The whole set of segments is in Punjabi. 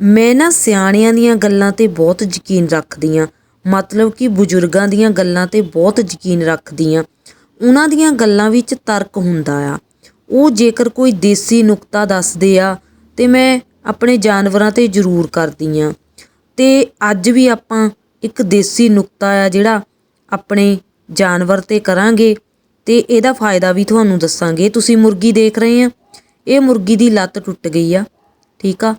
ਮੈਂ ਨਾ ਸਿਆਣਿਆਂ ਦੀਆਂ ਗੱਲਾਂ ਤੇ ਬਹੁਤ ਯਕੀਨ ਰੱਖਦੀ ਹਾਂ ਮਤਲਬ ਕਿ ਬਜ਼ੁਰਗਾਂ ਦੀਆਂ ਗੱਲਾਂ ਤੇ ਬਹੁਤ ਯਕੀਨ ਰੱਖਦੀ ਹਾਂ ਉਹਨਾਂ ਦੀਆਂ ਗੱਲਾਂ ਵਿੱਚ ਤਰਕ ਹੁੰਦਾ ਆ। ਉਹ ਜੇਕਰ ਕੋਈ ਦੇਸੀ ਨੁਕਤਾ ਦੱਸਦੇ ਆ, ਤੇ ਮੈਂ ਆਪਣੇ ਜਾਨਵਰਾਂ ਤੇ ਜ਼ਰੂਰ ਕਰਦੀ ਹਾਂ ਤੇ ਅੱਜ ਵੀ ਆਪਾਂ ਇੱਕ ਦੇਸੀ ਨੁਕਤਾ ਆ ਜਿਹੜਾ ਆਪਣੇ ਜਾਨਵਰ ਤੇ ਕਰਾਂਗੇ, ਤੇ ਇਹਦਾ ਫਾਇਦਾ ਵੀ ਤੁਹਾਨੂੰ ਦੱਸਾਂਗੇ। ਤੁਸੀਂ ਮੁਰਗੀ ਦੇਖ ਰਹੇ ਆ। ਇਹ ਮੁਰਗੀ ਦੀ ਲੱਤ ਟੁੱਟ ਗਈ ਆ, ਠੀਕ ਆ?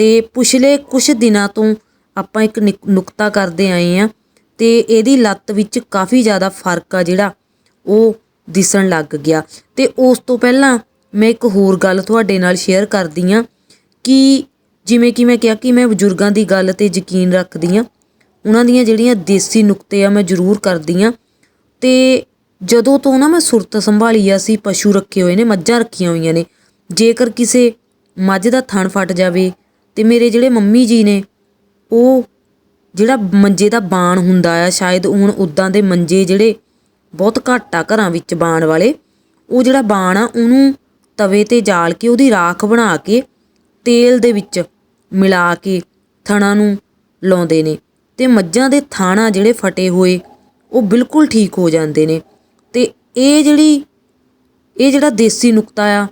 ਤੇ ਪਿਛਲੇ ਕੁਝ ਦਿਨਾਂ ਤੋਂ ਆਪਾਂ ਇੱਕ ਨਿਕ- ਨੁਕਤਾ ਕਰਦੇ ਆਏ ਆ ਤੇ ਇਹਦੀ ਲੱਤ ਵਿੱਚ ਕਾਫੀ ਜ਼ਿਆਦਾ ਫ਼ਰਕ ਆ ਜਿਹੜਾ ਉਹ ਦਿਸਣ ਲੱਗ ਗਿਆ। ਤੇ ਉਸ ਤੋਂ ਪਹਿਲਾਂ ਮੈਂ ਇੱਕ ਹੋਰ ਗੱਲ ਤੁਹਾਡੇ ਨਾਲ ਸ਼ੇਅਰ ਕਰਦੀ ਆ ਕਿ ਜਿਵੇਂ ਕਿ ਮੈਂ ਕਿਹਾ ਕਿ ਮੈਂ ਬਜ਼ੁਰਗਾਂ ਦੀ ਗੱਲ ਤੇ ਯਕੀਨ ਰੱਖਦੀ ਆ, ਉਹਨਾਂ ਦੀਆਂ ਜਿਹੜੀਆਂ ਦੇਸੀ ਨੁਕਤੇ ਆ ਮੈਂ ਜ਼ਰੂਰ ਕਰਦੀ ਆ। ਤੇ ਜਦੋਂ ਤੋਂ ਨਾ ਮੈਂ ਸੁਰਤ ਸੰਭਾਲੀ ਆ ਸੀ, ਪਸ਼ੂ ਰੱਖੇ ਹੋਏ ਨੇ, ਮੱਝਾਂ ਰੱਖੀਆਂ ਹੋਈਆਂ ਨੇ, ਜੇਕਰ ਕਿਸੇ ਮੱਝ ਦਾ ਥਣ ਫਟ ਜਾਵੇ ਅਤੇ ਮੇਰੇ ਜਿਹੜੇ ਮੰਮੀ ਜੀ ਨੇ, ਉਹ ਜਿਹੜਾ ਮੰਜੇ ਦਾ ਬਾਣ ਹੁੰਦਾ ਆ, ਸ਼ਾਇਦ ਹੁਣ ਉੱਦਾਂ ਦੇ ਮੰਜੇ ਜਿਹੜੇ ਬਹੁਤ ਘੱਟ ਆ ਘਰਾਂ ਵਿੱਚ ਬਾਣ ਵਾਲੇ, ਉਹ ਜਿਹੜਾ ਬਾਣ ਆ, ਉਹਨੂੰ ਤਵੇ ਤੇ ਜਾਲ ਕੇ ਉਹਦੀ ਰਾਖ ਬਣਾ ਕੇ ਤੇਲ ਦੇ ਵਿੱਚ ਮਿਲਾ ਕੇ ਥਣਾ ਨੂੰ ਲਾਉਂਦੇ ਨੇ ਤੇ ਮੱਝਾਂ ਦੇ ਥਾਣਾ ਜਿਹੜੇ ਫਟੇ ਹੋਏ, ਉਹ ਬਿਲਕੁਲ ਠੀਕ ਹੋ ਜਾਂਦੇ ਨੇ ਤੇ ਇਹ ਜਿਹੜੀ, ਇਹ ਜਿਹੜਾ ਦੇਸੀ ਨੁਕਤਾ ਆ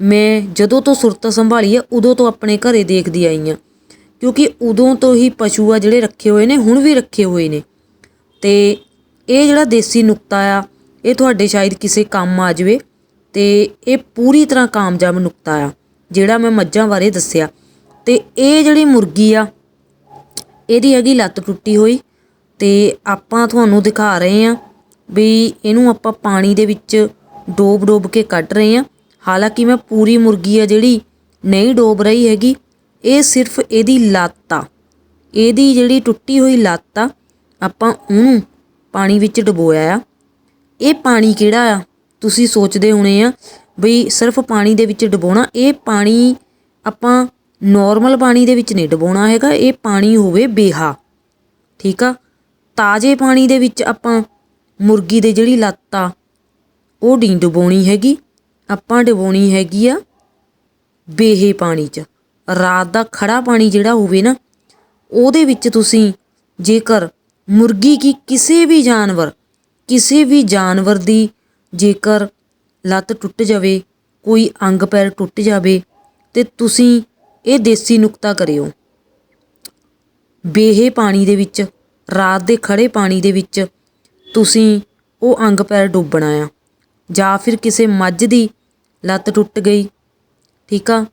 ਮੈਂ ਜਦੋਂ ਤੋਂ ਸੁਰਤ ਸੰਭਾਲੀ ਆ, ਉਦੋਂ ਤੋਂ ਆਪਣੇ ਘਰੇ ਦੇਖਦੀ ਆਈ ਹਾਂ ਕਿਉਂਕਿ ਉਦੋਂ ਤੋਂ ਹੀ ਪਸ਼ੂ ਆ ਜਿਹੜੇ ਰੱਖੇ ਹੋਏ ਨੇ, ਹੁਣ ਵੀ ਰੱਖੇ ਹੋਏ ਨੇ। ਤੇ ਇਹ ਜਿਹੜਾ ਦੇਸੀ ਨੁਕਤਾ ਆ, ਇਹ ਤੁਹਾਡੇ ਸ਼ਾਇਦ ਕਿਸੇ ਕੰਮ ਆ ਜਾਵੇ, ਤੇ ਇਹ ਪੂਰੀ ਤਰ੍ਹਾਂ ਕਾਮਯਾਬ ਨੁਕਤਾ ਆ, ਜਿਹੜਾ ਮੈਂ ਮੱਝਾਂ ਬਾਰੇ ਦੱਸਿਆ। ਤੇ ਇਹ ਜਿਹੜੀ ਮੁਰਗੀ ਆ, ਇਹਦੀ ਹੈਗੀ ਲੱਤ ਟੁੱਟੀ ਹੋਈ, ਤੇ ਆਪਾਂ ਤੁਹਾਨੂੰ ਦਿਖਾ ਰਹੇ ਹਾਂ ਵੀ ਇਹਨੂੰ ਆਪਾਂ ਪਾਣੀ ਦੇ ਵਿੱਚ ਡੋਬ ਡੋਬ ਕੇ ਕੱਢ ਰਹੇ ਹਾਂ ਹਾਲਾਂਕਿ ਮੈਂ ਪੂਰੀ ਮੁਰਗੀ ਆ ਜਿਹੜੀ ਨਹੀਂ ਡੋਬ ਰਹੀ ਹੈਗੀ, ਇਹ ਸਿਰਫ ਇਹਦੀ ਲੱਤ ਆ। ਇਹਦੀ ਜਿਹੜੀ ਟੁੱਟੀ ਹੋਈ ਲੱਤ ਆ, ਆਪਾਂ ਉਹਨੂੰ ਪਾਣੀ ਵਿੱਚ ਡਬੋਇਆ ਆ। ਇਹ ਪਾਣੀ ਕਿਹੜਾ ਆ? ਤੁਸੀਂ ਸੋਚਦੇ ਹੋਣੇ ਆ ਬਈ ਸਿਰਫ ਪਾਣੀ ਦੇ ਵਿੱਚ ਡੁਬੋਣਾ ਇਹ ਪਾਣੀ ਆਪਾਂ ਨਾਰਮਲ ਪਾਣੀ ਦੇ ਵਿੱਚ ਨਹੀਂ ਡੁਬੋਣਾ ਹੈਗਾ, ਇਹ ਪਾਣੀ ਹੋਵੇ ਬੇਹਾ। ਠੀਕ ਆ? ਤਾਜ਼ੇ ਪਾਣੀ ਦੇ ਵਿੱਚ ਆਪਾਂ ਮੁਰਗੀ ਦੇ ਜਿਹੜੀ ਲੱਤ ਆ, ਉਹ ਨਹੀਂ ਡੁਬੋਣੀ ਹੈਗੀ। ਆਪਾਂ ਡੁਬੋਣੀ ਹੈਗੀ ਆ ਬੇਹੇ ਪਾਣੀ 'ਚ। ਰਾਤ ਦਾ ਖੜਾ ਪਾਣੀ ਜਿਹੜਾ ਹੋਵੇ ਨਾ, ਉਹਦੇ ਵਿੱਚ ਤੁਸੀਂ ਜੇਕਰ ਮੁਰਗੀ ਕੀ ਕਿਸੇ ਵੀ ਜਾਨਵਰ, ਕਿਸੇ ਵੀ ਜਾਨਵਰ ਦੀ ਜੇਕਰ ਲੱਤ ਟੁੱਟ ਜਾਵੇ, ਕੋਈ ਅੰਗ ਪੈਰ ਟੁੱਟ ਜਾਵੇ, ਤੇ ਤੁਸੀਂ ਇਹ ਦੇਸੀ ਨੁਕਤਾ ਕਰਿਓ। ਬੇਹੇ ਪਾਣੀ ਦੇ ਵਿੱਚ, ਰਾਤ ਦੇ ਖੜੇ ਪਾਣੀ ਦੇ ਵਿੱਚ ਤੁਸੀਂ ਉਹ ਅੰਗ ਪੈਰ ਡੁੱਬਣਾ ਆ, ਜਾਂ ਫਿਰ ਕਿਸੇ ਮੱਝ ਦੀ ਲੱਤ ਟੁੱਟ ਗਈ, ਠੀਕ ਆ?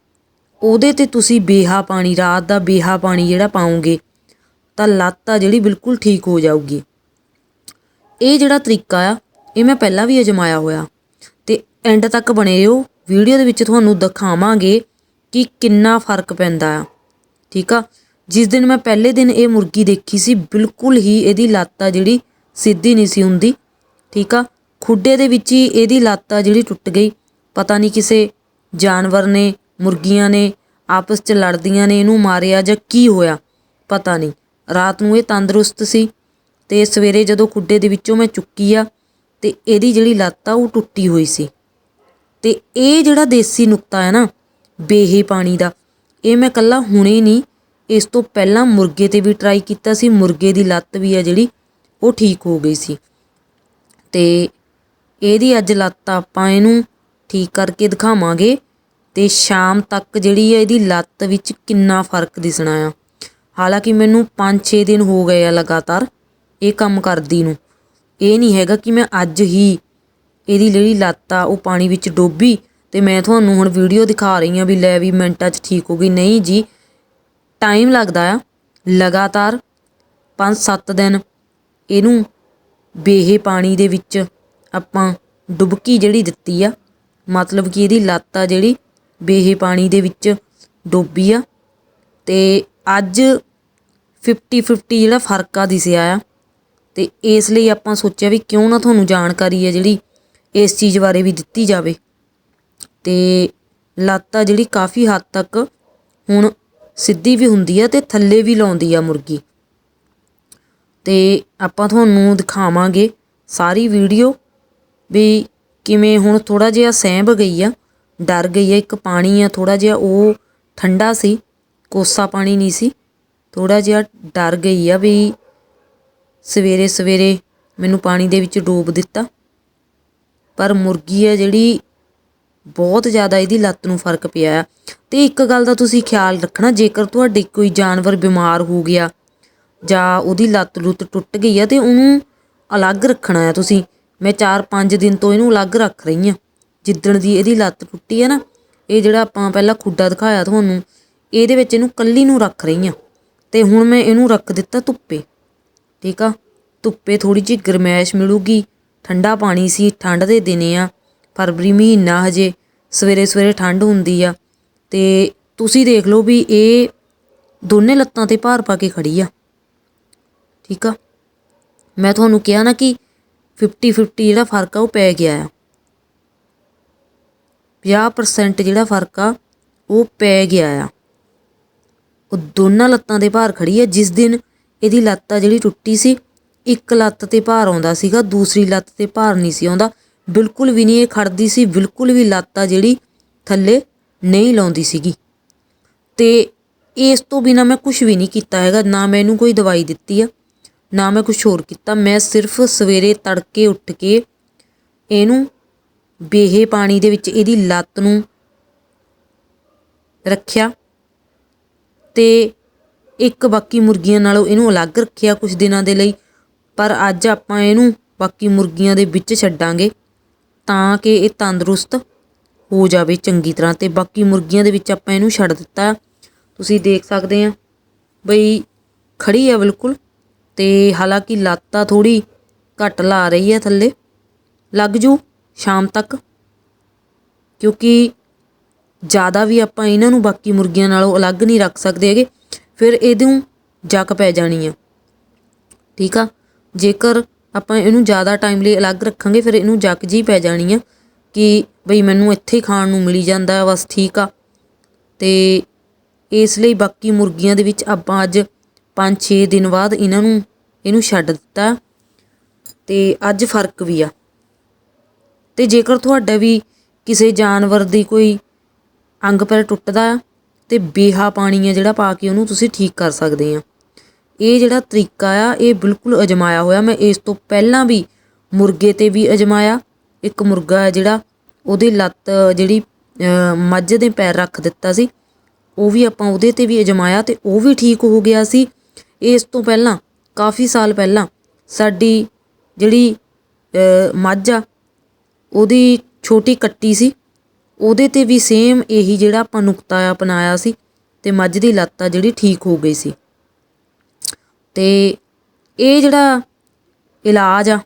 ਉਹਦੇ ਤੇ ਤੁਸੀਂ ਬੇਹਾ ਪਾਣੀ, ਰਾਤ ਦਾ ਬੇਹਾ ਪਾਣੀ ਜਿਹੜਾ ਪਾਉਂਗੇ ਤਾਂ ਲੱਤ ਆ ਜਿਹੜੀ ਬਿਲਕੁਲ ਠੀਕ ਹੋ ਜਾਊਗੀ। ਇਹ ਜਿਹੜਾ ਤਰੀਕਾ ਆ, ਇਹ ਮੈਂ ਪਹਿਲਾਂ ਵੀ ਅਜਮਾਇਆ ਹੋਇਆ। ਤੇ ਐਂਡ ਤੱਕ ਬਣੇ ਰਹੋ ਵੀਡੀਓ ਦੇ ਵਿੱਚ ਤੁਹਾਨੂੰ ਦਿਖਾਵਾਂਗੇ ਕਿ ਕਿੰਨਾ ਫ਼ਰਕ ਪੈਂਦਾ ਆ, ਠੀਕ ਆ? ਜਿਸ ਦਿਨ ਮੈਂ ਪਹਿਲੇ ਦਿਨ ਇਹ ਮੁਰਗੀ ਦੇਖੀ ਸੀ, ਬਿਲਕੁਲ ਹੀ ਇਹਦੀ ਲੱਤ ਆ ਜਿਹੜੀ ਸਿੱਧੀ ਨਹੀਂ ਸੀ ਹੁੰਦੀ, ਠੀਕ ਆ? ਖੁੱਡੇ ਦੇ ਵਿੱਚ ਹੀ ਇਹਦੀ ਲੱਤ ਆ ਜਿਹੜੀ ਟੁੱਟ ਗਈ। ਪਤਾ ਨਹੀਂ ਕਿਸੇ ਜਾਨਵਰ ਨੇ, ਮੁਰਗੀਆਂ ਨੇ, ਆਪਸ 'ਚ ਲੜਦੀਆਂ ਨੇ, ਇਹਨੂੰ ਮਾਰਿਆ ਜਾਂ ਕੀ ਹੋਇਆ, ਪਤਾ ਨਹੀਂ। ਰਾਤ ਨੂੰ ਇਹ ਤੰਦਰੁਸਤ ਸੀ ਤੇ ਸਵੇਰੇ ਜਦੋਂ ਖੁੱਡੇ ਦੇ ਵਿੱਚੋਂ ਮੈਂ ਚੁੱਕੀ ਆ ਤੇ ਇਹਦੀ ਜਿਹੜੀ ਲੱਤ ਆ ਉਹ ਟੁੱਟੀ ਹੋਈ ਸੀ। ਤੇ ਇਹ ਜਿਹੜਾ ਦੇਸੀ ਨੁਕਤਾ ਹੈ ਨਾ, ਬੇਹੇ ਪਾਣੀ ਦਾ, ਇਹ ਮੈਂ ਕੱਲਾ ਹੁਣੇ ਨਹੀਂ, ਇਸ ਤੋਂ ਪਹਿਲਾਂ ਮੁਰਗੇ ਤੇ ਵੀ ਟਰਾਈ ਕੀਤਾ ਸੀ, ਮੁਰਗੇ ਦੀ ਲੱਤ ਵੀ ਆ ਜਿਹੜੀ, ਉਹ ਠੀਕ ਹੋ ਗਈ ਸੀ। ਤੇ ਇਹਦੀ ਅੱਜ ਲੱਤ ਆਪਾਂ ਇਹਨੂੰ ਠੀਕ ਕਰਕੇ ਦਿਖਾਵਾਂਗੇ। ਤੇ ਸ਼ਾਮ ਤੱਕ ਜਿਹੜੀ ਹੈ ਇਹਦੀ ਲੱਤ ਵਿੱਚ ਕਿੰਨਾ ਫ਼ਰਕ ਦਿਸਣਾ ਆ। ਹਾਲਾਂਕਿ ਮੈਨੂੰ 5-6 ਦਿਨ ਹੋ ਗਏ ਆ ਲਗਾਤਾਰ ਇਹ ਕੰਮ ਕਰਦੀ ਨੂੰ। ਇਹ ਨਹੀਂ ਹੈਗਾ ਕਿ ਮੈਂ ਅੱਜ ਹੀ ਇਹਦੀ ਜਿਹੜੀ ਲੱਤ ਆ ਉਹ ਪਾਣੀ ਵਿੱਚ ਡੋਬੀ ਤੇ ਮੈਂ ਤੁਹਾਨੂੰ ਹੁਣ ਵੀਡੀਓ ਦਿਖਾ ਰਹੀ ਆ ਵੀ ਲੈ ਵੀ ਮਿੰਟਾਂ 'ਚ ਠੀਕ ਹੋ ਗਈ। ਨਹੀਂ ਜੀ, ਟਾਈਮ ਲੱਗਦਾ ਆ। ਲਗਾਤਾਰ 5-7 ਦਿਨ ਇਹਨੂੰ ਬੇਹੇ ਪਾਣੀ ਦੇ ਵਿੱਚ ਆਪਾਂ ਡੁਬਕੀ ਜਿਹੜੀ ਦਿੱਤੀ ਆ ਮਤਲਬ ਕਿ ਇਹਦੀ ਲੱਤ ਆ ਜਿਹੜੀ, ਬੇਹੇ ਪਾਣੀ ਦੇ ਵਿੱਚ ਡੋਬੀ ਆ। ਤੇ ਅੱਜ 50-50 ਜਿਹੜਾ ਫ਼ਰਕ ਆ ਦਿਸਿਆ ਆ। ਤੇ ਇਸ ਲਈ ਆਪਾਂ ਸੋਚਿਆ ਵੀ ਕਿਉਂ ਨਾ ਤੁਹਾਨੂੰ ਜਾਣਕਾਰੀ ਹੈ ਜਿਹੜੀ ਇਸ ਚੀਜ਼ ਬਾਰੇ ਵੀ ਦਿੱਤੀ ਜਾਵੇ। ਤੇ ਲੱਤ ਆ ਜਿਹੜੀ ਕਾਫੀ ਹੱਦ ਤੱਕ ਹੁਣ ਸਿੱਧੀ ਵੀ ਹੁੰਦੀ ਆ ਤੇ ਥੱਲੇ ਵੀ ਲਾਉਂਦੀ ਆ ਮੁਰਗੀ। ਤੇ ਆਪਾਂ ਤੁਹਾਨੂੰ ਦਿਖਾਵਾਂਗੇ ਸਾਰੀ ਵੀਡੀਓ ਵੀ ਕਿਵੇਂ ਹੁਣ ਥੋੜਾ ਜਿਹਾ ਸਹਿਬ ਗਈ ਆ, ਡਰ ਗਈ ਆ, ਇੱਕ ਪਾਣੀ ਆ ਥੋੜਾ ਜਿਹਾ ਉਹ ਠੰਡਾ ਸੀ, ਕੋਸਾ ਪਾਣੀ ਨਹੀਂ ਸੀ ਥੋੜਾ ਜਿਹਾ ਡਰ ਗਈ ਆ ਵੀ ਸਵੇਰੇ ਸਵੇਰੇ ਮੈਨੂੰ ਪਾਣੀ ਦੇ ਵਿੱਚ ਡੋਬ ਦਿੱਤਾ। ਪਰ ਮੁਰਗੀ ਆ ਜਿਹੜੀ ਬਹੁਤ ਜ਼ਿਆਦਾ ਇਹਦੀ ਲੱਤ ਨੂੰ ਫ਼ਰਕ ਪਿਆ ਆ। ਤੇ ਇੱਕ ਗੱਲ ਦਾ ਤੁਸੀਂ ਖਿਆਲ ਰੱਖਣਾ, ਜੇਕਰ ਤੁਹਾਡੇ ਕੋਈ ਜਾਨਵਰ ਬਿਮਾਰ ਹੋ ਗਿਆ ਜਾਂ ਉਹਦੀ ਲੱਤ ਲੁੱਤ ਟੁੱਟ ਗਈ ਆ ਤੇ ਉਹਨੂੰ ਅਲੱਗ ਰੱਖਣਾ ਆ ਤੁਸੀਂ ਮੈਂ 4-5 ਦਿਨ ਤੋਂ ਇਹਨੂੰ ਅਲੱਗ ਰੱਖ ਰਹੀ ਆ ਜਿੱਦਣ ਦੀ ਇਹਦੀ ਲੱਤ ਟੁੱਟੀ ਆ ਨਾ, ਇਹ ਜਿਹੜਾ ਆਪਾਂ ਪਹਿਲਾਂ ਖੁੱਡਾ ਦਿਖਾਇਆ ਤੁਹਾਨੂੰ, ਇਹਦੇ ਵਿੱਚ ਇਹਨੂੰ ਕੱਲੀ ਨੂੰ ਰੱਖ ਰਹੀ ਆ ਤੇ ਹੁਣ ਮੈਂ ਇਹਨੂੰ ਰੱਖ ਦਿੱਤਾ ਧੁੱਪੇ। ਠੀਕ ਆ? ਧੁੱਪੇ ਥੋੜੀ ਜਿਹੀ ਗਰਮੈਸ਼ ਮਿਲੂਗੀ। ਠੰਡਾ ਪਾਣੀ ਸੀ, ਠੰਡ ਦੇ ਦਿਨੇ ਆ। ਫਰਵਰੀ ਮਹੀਨਾ ਹਜੇ, ਸਵੇਰੇ ਸਵੇਰੇ ਠੰਡ ਹੁੰਦੀ ਆ। ਤੇ ਤੁਸੀਂ ਦੇਖ ਲਓ ਵੀ ਇਹ ਦੋਨੇ ਲੱਤਾਂ ਤੇ ਭਾਰ ਪਾ ਕੇ ਖੜੀ ਆ। ਠੀਕ ਆ? ਮੈਂ ਤੁਹਾਨੂੰ ਕਿਹਾ ਨਾ ਕਿ 50 50 ਜਿਹੜਾ ਫ਼ਰਕ ਆ ਉਹ ਪੈ ਗਿਆ ਆ। 50% ਜਿਹੜਾ ਫ਼ਰਕ ਆ ਉਹ ਪੈ ਗਿਆ ਆ। ਉਹ ਦੋਨਾਂ ਲੱਤਾਂ ਦੇ ਭਾਰ ਖੜੀ ਆ। ਜਿਸ ਦਿਨ ਇਹਦੀ ਲੱਤ ਆ ਜਿਹੜੀ ਟੁੱਟੀ ਸੀ, ਇੱਕ ਲੱਤ ਤੇ ਭਾਰ ਆਉਂਦਾ ਸੀਗਾ, ਦੂਸਰੀ ਲੱਤ ਤੇ ਭਾਰ ਨਹੀਂ ਸੀ ਆਉਂਦਾ। ਬਿਲਕੁਲ ਵੀ ਨਹੀਂ ਇਹ ਖੜਦੀ ਸੀ, ਬਿਲਕੁਲ ਵੀ ਲੱਤ ਆ ਜਿਹੜੀ ਥੱਲੇ ਨਹੀਂ ਲਾਉਂਦੀ ਸੀਗੀ। ਤੇ ਇਸ ਤੋਂ ਬਿਨਾ ਮੈਂ ਕੁਝ ਵੀ ਨਹੀਂ ਕੀਤਾ ਹੈਗਾ, ਨਾ ਮੈਨੂੰ ਕੋਈ ਦਵਾਈ ਦਿੱਤੀ ਆ। ਨਾ ਮੈਂ ਕੁਝ ਹੋਰ ਕੀਤਾ। ਮੈਂ ਸਿਰਫ ਸਵੇਰੇ ਤੜਕੇ ਉੱਠ ਕੇ ਇਹਨੂੰ ਬੇਹੇ ਪਾਣੀ ਦੇ ਵਿੱਚ ਇਹਦੀ ਲੱਤ ਨੂੰ ਰੱਖਿਆ ਤੇ ਇੱਕ ਬਾਕੀ ਮੁਰਗੀਆਂ ਨਾਲੋਂ ਇਹਨੂੰ ਅਲੱਗ ਰੱਖਿਆ ਕੁਝ ਦਿਨਾਂ ਦੇ ਲਈ। ਪਰ ਅੱਜ ਆਪਾਂ ਇਹਨੂੰ ਬਾਕੀ ਮੁਰਗੀਆਂ ਦੇ ਵਿੱਚ ਛੱਡਾਂਗੇ ਤਾਂ ਕਿ ਇਹ ਤੰਦਰੁਸਤ ਹੋ ਜਾਵੇ ਚੰਗੀ ਤਰ੍ਹਾਂ ਤੇ ਬਾਕੀ ਮੁਰਗੀਆਂ ਦੇ ਵਿੱਚ ਆਪਾਂ ਇਹਨੂੰ ਛੱਡ ਦਿੱਤਾ। ਤੁਸੀਂ ਦੇਖ ਸਕਦੇ ਆ ਬਈ ਖੜੀ ਆ ਬਿਲਕੁਲ। ਤੇ ਹਾਲਾਂਕਿ ਲੱਤਾਂ ਥੋੜੀ ਘੱਟ ਲਾ ਰਹੀ ਹੈ ਥੱਲੇ। ਲੱਗ ਜੂ ਸ਼ਾਮ ਤੱਕ। ਕਿਉਂਕਿ ਜ਼ਿਆਦਾ ਵੀ ਆਪਾਂ ਇਹਨਾਂ ਨੂੰ ਬਾਕੀ ਮੁਰਗੀਆਂ ਨਾਲੋਂ ਅਲੱਗ ਨਹੀਂ ਰੱਖ ਸਕਦੇ ਹੈਗੇ, ਫਿਰ ਇਹਦੋਂ ਜੱਕ ਪੈ ਜਾਣੀ ਆ। ਠੀਕ ਆ? ਜੇਕਰ ਆਪਾਂ ਇਹਨੂੰ ਜ਼ਿਆਦਾ ਟਾਈਮ ਲਈ ਅਲੱਗ ਰੱਖਾਂਗੇ, ਫਿਰ ਇਹਨੂੰ ਜੱਕ ਜੀ ਪੈ ਜਾਣੀ ਆ ਕਿ ਬਈ ਮੈਨੂੰ ਇੱਥੇ ਹੀ ਖਾਣ ਨੂੰ ਮਿਲੀ ਜਾਂਦਾ, ਬਸ ਠੀਕ ਆ। ਤੇ ਇਸ ਲਈ ਬਾਕੀ ਮੁਰਗੀਆਂ ਦੇ ਵਿੱਚ ਆਪਾਂ ਅੱਜ 5-6 ਦਿਨ ਬਾਅਦ ਇਹਨਾਂ ਨੂੰ, ਇਹਨੂੰ ਛੱਡ ਦਿੱਤਾ ਤੇ ਅੱਜ ਫ਼ਰਕ ਵੀ ਆ। ਤੇ ਜੇਕਰ ਤੁਹਾਡਾ ਵੀ ਕਿਸੇ ਜਾਨਵਰ ਦੀ ਕੋਈ ਅੰਗ ਪੈਰ ਟੁੱਟਦਾ ਆ ਤੇ ਬੇਹਾ ਪਾਣੀ ਆ ਜਿਹੜਾ ਪਾ ਕੇ ਉਹਨੂੰ ਤੁਸੀਂ ਠੀਕ ਕਰ ਸਕਦੇ ਆ। ਇਹ ਜਿਹੜਾ ਤਰੀਕਾ ਆ, ਇਹ ਬਿਲਕੁਲ ਅਜਮਾਇਆ ਹੋਇਆ। ਮੈਂ ਇਸ ਤੋਂ ਪਹਿਲਾਂ ਵੀ ਮੁਰਗੇ ਤੇ ਵੀ ਅਜਮਾਇਆ। ਇੱਕ ਮੁਰਗਾ ਹੈ ਜਿਹੜਾ, ਉਹਦੀ ਲੱਤ ਜਿਹੜੀ ਮੱਝ ਦੇ ਪੈਰ ਰੱਖ ਦਿੱਤਾ ਸੀ। ਉਹ ਵੀ ਆਪਾਂ ਉਹਦੇ ਤੇ ਵੀ ਅਜਮਾਇਆ ਤੇ ਉਹ ਵੀ ਠੀਕ ਹੋ ਗਿਆ ਸੀ। ਇਸ ਤੋਂ ਪਹਿਲਾਂ, ਕਾਫੀ ਸਾਲ ਪਹਿਲਾਂ, ਸਾਡੀ ਜਿਹੜੀ ਮੱਝ ਆ, ਉਹਦੀ ਛੋਟੀ ਕੱਟੀ ਸੀ। ਉਹਦੇ ਤੇ ਵੀ ਸੇਮ ਇਹੀ ਜਿਹੜਾ ਆਪਾਂ ਨੁਕਤਾ ਅਪਣਾਇਆ ਸੀ ਤੇ ਮੱਝ ਦੀ ਲੱਤ ਆ ਜਿਹੜੀ ਠੀਕ ਹੋ ਗਈ ਸੀ। ਤੇ ਇਹ ਜਿਹੜਾ ਇਲਾਜ ਆ,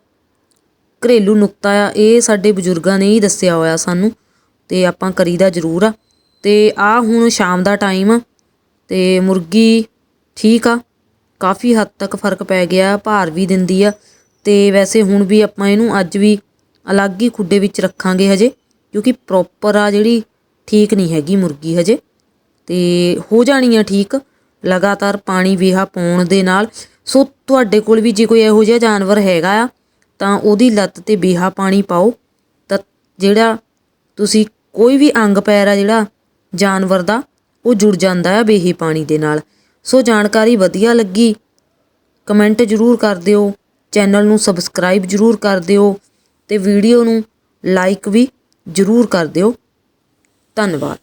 ਘਰੇਲੂ ਨੁਕਤਾ ਆ, ਇਹ ਸਾਡੇ ਬਜ਼ੁਰਗਾਂ ਨੇ ਹੀ ਦੱਸਿਆ ਹੋਇਆ ਸਾਨੂੰ ਤੇ ਆਪਾਂ ਕਰੀਦਾ ਜ਼ਰੂਰ ਆ। ਤੇ ਆ ਹੁਣ ਸ਼ਾਮ ਦਾ ਟਾਈਮ ਆ ਤੇ ਮੁਰਗੀ ਠੀਕ ਆ ਕਾਫੀ ਹੱਦ ਤੱਕ ਫ਼ਰਕ ਪੈ ਗਿਆ, ਭਾਰ ਵੀ ਦਿੰਦੀ ਆ। ਤੇ ਵੈਸੇ ਹੁਣ ਵੀ ਆਪਾਂ ਇਹਨੂੰ ਅੱਜ ਵੀ ਅਲੱਗ ਹੀ ਖੁੱਡੇ ਵਿੱਚ ਰੱਖਾਂਗੇ ਹਜੇ, ਕਿਉਂਕਿ ਪ੍ਰੋਪਰ ਆ ਜਿਹੜੀ ਠੀਕ ਨਹੀਂ ਹੈਗੀ ਮੁਰਗੀ ਹਜੇ। ਤੇ ਹੋ ਜਾਣੀ ਆ ਠੀਕ, ਲਗਾਤਾਰ ਪਾਣੀ ਵੇਹਾ ਪਾਉਣ ਦੇ ਨਾਲ। ਸੋ ਤੁਹਾਡੇ ਕੋਲ ਵੀ ਜੇ ਕੋਈ ਇਹੋ ਜਿਹਾ ਜਾਨਵਰ ਹੈਗਾ ਆ, ਤਾਂ ਉਹਦੀ ਲੱਤ ਤੇ ਵੇਹਾ ਪਾਣੀ ਪਾਓ। ਤਾਂ ਜਿਹੜਾ ਤੁਸੀਂ ਕੋਈ ਵੀ ਅੰਗ ਪੈਰ ਆ ਜਿਹੜਾ ਜਾਨਵਰ ਦਾ, ਉਹ ਜੁੜ ਜਾਂਦਾ ਆ ਬੇਹੀ ਪਾਣੀ ਦੇ ਨਾਲ। ਸੋ ਜਾਣਕਾਰੀ ਵਧੀਆ ਲੱਗੀ, ਕਮੈਂਟ ਜਰੂਰ ਕਰ ਦਿਓ, ਚੈਨਲ ਨੂੰ ਸਬਸਕ੍ਰਾਈਬ ਜਰੂਰ ਕਰ ਦਿਓ ਤੇ ਵੀਡੀਓ ਨੂੰ ਲਾਈਕ ਵੀ ਜਰੂਰ ਕਰ ਦਿਓ। ਧੰਨਵਾਦ।